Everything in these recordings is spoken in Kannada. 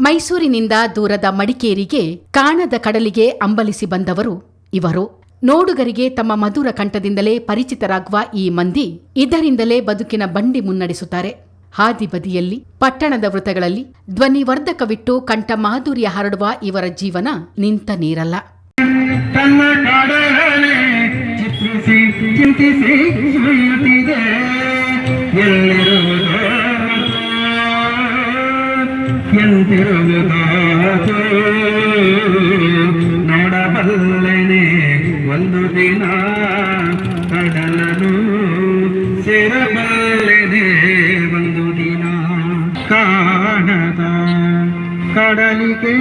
ಮೈಸೂರಿನಿಂದ ದೂರದ ಮಡಿಕೇರಿಗೆ ಕಾಣದ ಕಡಲಿಗೆ ಅಂಬಲಿಸಿ ಬಂದವರು ಇವರು. ನೋಡುಗರಿಗೆ ತಮ್ಮ ಮಧುರ ಕಂಠದಿಂದಲೇ ಪರಿಚಿತರಾಗುವ ಈ ಮಂದಿ ಇದರಿಂದಲೇ ಬದುಕಿನ ಬಂಡಿ ಮುನ್ನಡೆಸುತ್ತಾರೆ. ಹಾದಿ ಬದಿಯಲ್ಲಿ ಪಟ್ಟಣದ ವೃತ್ತಗಳಲ್ಲಿ ಧ್ವನಿವರ್ಧಕವಿಟ್ಟು ಕಂಠ ಮಾಧುರ್ಯ ಹರಡುವ ಇವರ ಜೀವನ ನಿಂತ ನೀರಲ್ಲ. ಚಿತ್ರಿಸಿ ಎಂತಿರುವುದಾಚೋ ನೋಡಬಲ್ಲೆನೆ ಒಂದು ದಿನ ಕಡಲನು ಸೇರಬಲ್ಲೆನೆ ಒಂದು ದಿನ ಕಾಣದ ಕಡಲಿಗೆ.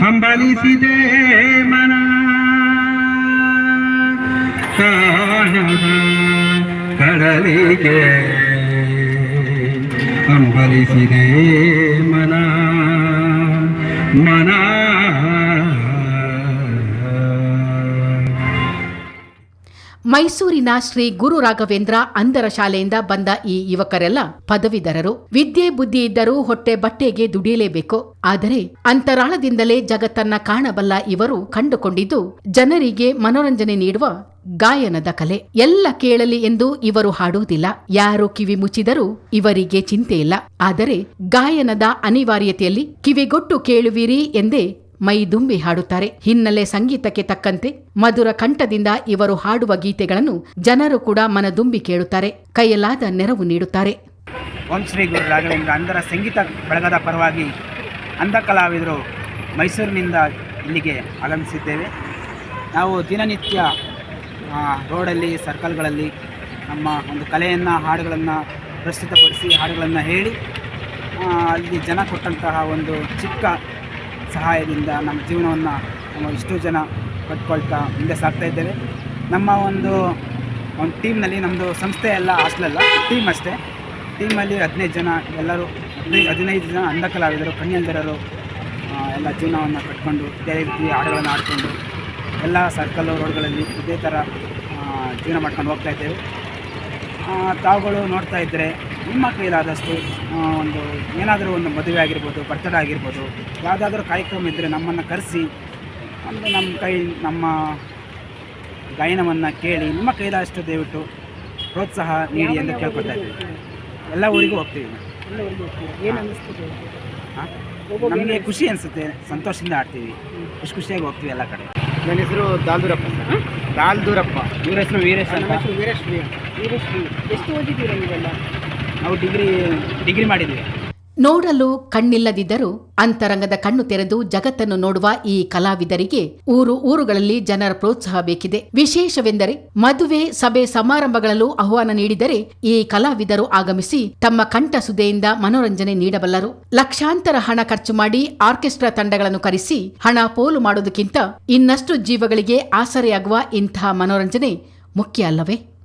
ಹಂಬಲಿಸಿದೆ ಮನ ಕಾಣದ ಕಡಲಿಗೆ ಅಂಬಲಿಸಿದೆ ಮನ. ಮನ. ಮೈಸೂರಿನ ಶ್ರೀ ಗುರು ರಾಘವೇಂದ್ರ ಅಂಧರ ಶಾಲೆಯಿಂದ ಬಂದ ಈ ಯುವಕರೆಲ್ಲ ಪದವೀಧರರು. ವಿದ್ಯೆ ಬುದ್ಧಿ ಇದ್ದರೂ ಹೊಟ್ಟೆ ಬಟ್ಟೆಗೆ ದುಡಿಯಲೇಬೇಕು. ಆದರೆ ಅಂತರಾಳದಿಂದಲೇ ಜಗತ್ತನ್ನ ಕಾಣಬಲ್ಲ ಇವರು ಕಂಡುಕೊಂಡಿದ್ದು ಜನರಿಗೆ ಮನೋರಂಜನೆ ನೀಡುವ ಗಾಯನದ ಕಲೆ. ಎಲ್ಲ ಕೇಳಲಿ ಎಂದು ಇವರು ಹಾಡುವುದಿಲ್ಲ. ಯಾರು ಕಿವಿ ಮುಚ್ಚಿದರೂ ಇವರಿಗೆ ಚಿಂತೆ ಇಲ್ಲ. ಆದರೆ ಗಾಯನದ ಅನಿವಾರ್ಯತೆಯಲ್ಲಿ ಕಿವಿಗೊಟ್ಟು ಕೇಳುವಿರಿ ಎಂದೇ ಮೈ ದುಂಬಿ ಹಾಡುತ್ತಾರೆ. ಹಿನ್ನೆಲೆ ಸಂಗೀತಕ್ಕೆ ತಕ್ಕಂತೆ ಮಧುರ ಕಂಠದಿಂದ ಇವರು ಹಾಡುವ ಗೀತೆಗಳನ್ನು ಜನರು ಕೂಡ ಮನದುಂಬಿ ಕೇಳುತ್ತಾರೆ. ಕೈಯಲಾದ ನೆರವು ನೀಡುತ್ತಾರೆ. ಓಂ ಶ್ರೀ ಗುರು ರಾಘವೇಂದ್ರ ಅಂಧರ ಸಂಗೀತ ಬಳಗದ ಪರವಾಗಿ ಅಂಧ ಕಲಾವಿದರು ಮೈಸೂರಿನಿಂದ ಇಲ್ಲಿಗೆ ಆಗಮಿಸಿದ್ದೇವೆ. ನಾವು ದಿನನಿತ್ಯ ರೋಡಲ್ಲಿ, ಸರ್ಕಲ್ಗಳಲ್ಲಿ ನಮ್ಮ ಒಂದು ಕಲೆಯನ್ನು, ಹಾಡುಗಳನ್ನು ಪ್ರಸ್ತುತಪಡಿಸಿ, ಹಾಡುಗಳನ್ನು ಹೇಳಿ ಅಲ್ಲಿ ಜನ ಕೊಟ್ಟಂತಹ ಒಂದು ಚಿಕ್ಕ ಸಹಾಯದಿಂದ ನಮ್ಮ ಜೀವನವನ್ನು ನಾವು ಇಷ್ಟು ಜನ ಕಟ್ಕೊಳ್ತಾ ಮುಂದೆ ಸಾಗ್ತಾ ಇದ್ದೇವೆ. ನಮ್ಮ ಒಂದು ಒಂದು ಟೀಮ್ನಲ್ಲಿ ನಮ್ಮದು ಸಂಸ್ಥೆ ಎಲ್ಲ ಹಾಸ್ಟೆಲಲ್ಲ ಟೀಮ್ ಅಷ್ಟೇ. ಟೀಮಲ್ಲಿ ಹದಿನೈದು ಜನ, ಎಲ್ಲರೂ ಹದಿನೈದು ಹದಿನೈದು ಜನ ಅಂಧ ಕಲಾವಿದರು ಎಲ್ಲ ಜೀವನವನ್ನು ಕಟ್ಕೊಂಡು, ಇದೇ ರೀತಿ ಹಾಡುಗಳನ್ನು ಆಡ್ಕೊಂಡು ಎಲ್ಲ ಸರ್ಕಲ್ಲು ರೋಡ್ಗಳಲ್ಲಿ ಇದೇ ಥರ ಜೀವನ ಮಾಡ್ಕೊಂಡು ಹೋಗ್ತಾ ಇದ್ದೇವೆ. ತಾವುಗಳು ನೋಡ್ತಾ ಇದ್ದರೆ ನಿಮ್ಮ ಕೈಲಾದಷ್ಟು ಒಂದು ಏನಾದರೂ ಒಂದು ಮದುವೆ ಆಗಿರ್ಬೋದು ಬರ್ತಡೇ ಆಗಿರ್ಬೋದು ಯಾವುದಾದ್ರೂ ಕಾರ್ಯಕ್ರಮ ಇದ್ದರೆ ನಮ್ಮನ್ನು ಕರೆಸಿ ಅಂದರೆ ನಮ್ಮ ಕೈ ನಮ್ಮ ಗಾಯನವನ್ನು ಕೇಳಿ ನಿಮ್ಮ ಕೈಲಾದಷ್ಟು ದಯವಿಟ್ಟು ಪ್ರೋತ್ಸಾಹ ನೀಡಿ ಎಂದು ಕೇಳ್ಕೊಳ್ತಾ ಇದ್ದೀವಿ ಎಲ್ಲ ಊರಿಗೂ ಹೋಗ್ತೀವಿ ನಮಗೆ ಖುಷಿ ಅನಿಸುತ್ತೆ ಸಂತೋಷದಿಂದ ಆಡ್ತೀವಿ. ಖುಷಿ ಖುಷಿಯಾಗಿ ಹೋಗ್ತೀವಿ ಎಲ್ಲ ಕಡೆ. ನನ್ನ ಹೆಸರು ದಾಲ್ದೂರಪ್ಪ ಸರ್. ದಾಲ್ದೂರಪ್ಪ. ಇವ್ರ ಹೆಸರು ವೀರೇಶ್ ಅಂತ? ವೀರೇಶ್ ವೀರೇಶ್ ಎಷ್ಟು ಓದಿದ್ದೀರಾ ನೀವೆಲ್ಲ? ನಾವು ಡಿಗ್ರಿ ಡಿಗ್ರಿ ಮಾಡಿದ್ವಿ ನೋಡಲು ಕಣ್ಣಿಲ್ಲದಿದ್ದರೂ ಅಂತರಂಗದ ಕಣ್ಣು ತೆರೆದು ಜಗತ್ತನ್ನು ನೋಡುವ ಈ ಕಲಾವಿದರಿಗೆ ಊರು ಊರುಗಳಲ್ಲಿ ಜನರ ಪ್ರೋತ್ಸಾಹ ಬೇಕಿದೆ. ವಿಶೇಷವೆಂದರೆ ಮದುವೆ, ಸಭೆ ಸಮಾರಂಭಗಳಲ್ಲೂ ಆಹ್ವಾನ ನೀಡಿದರೆ ಈ ಕಲಾವಿದರು ಆಗಮಿಸಿ ತಮ್ಮ ಕಂಠ ಸುದೆಯಿಂದ ಮನೋರಂಜನೆ ನೀಡಬಲ್ಲರು. ಲಕ್ಷಾಂತರ ಹಣ ಖರ್ಚು ಮಾಡಿ ಆರ್ಕೆಸ್ಟ್ರಾ ತಂಡಗಳನ್ನು ಕರೆಸಿ ಹಣ ಪೋಲು ಮಾಡೋದಕ್ಕಿಂತ ಇನ್ನಷ್ಟು ಜೀವಗಳಿಗೆ ಆಸರೆಯಾಗುವ ಇಂತಹ ಮನೋರಂಜನೆ ಮುಖ್ಯ ಅಲ್ಲವೇ?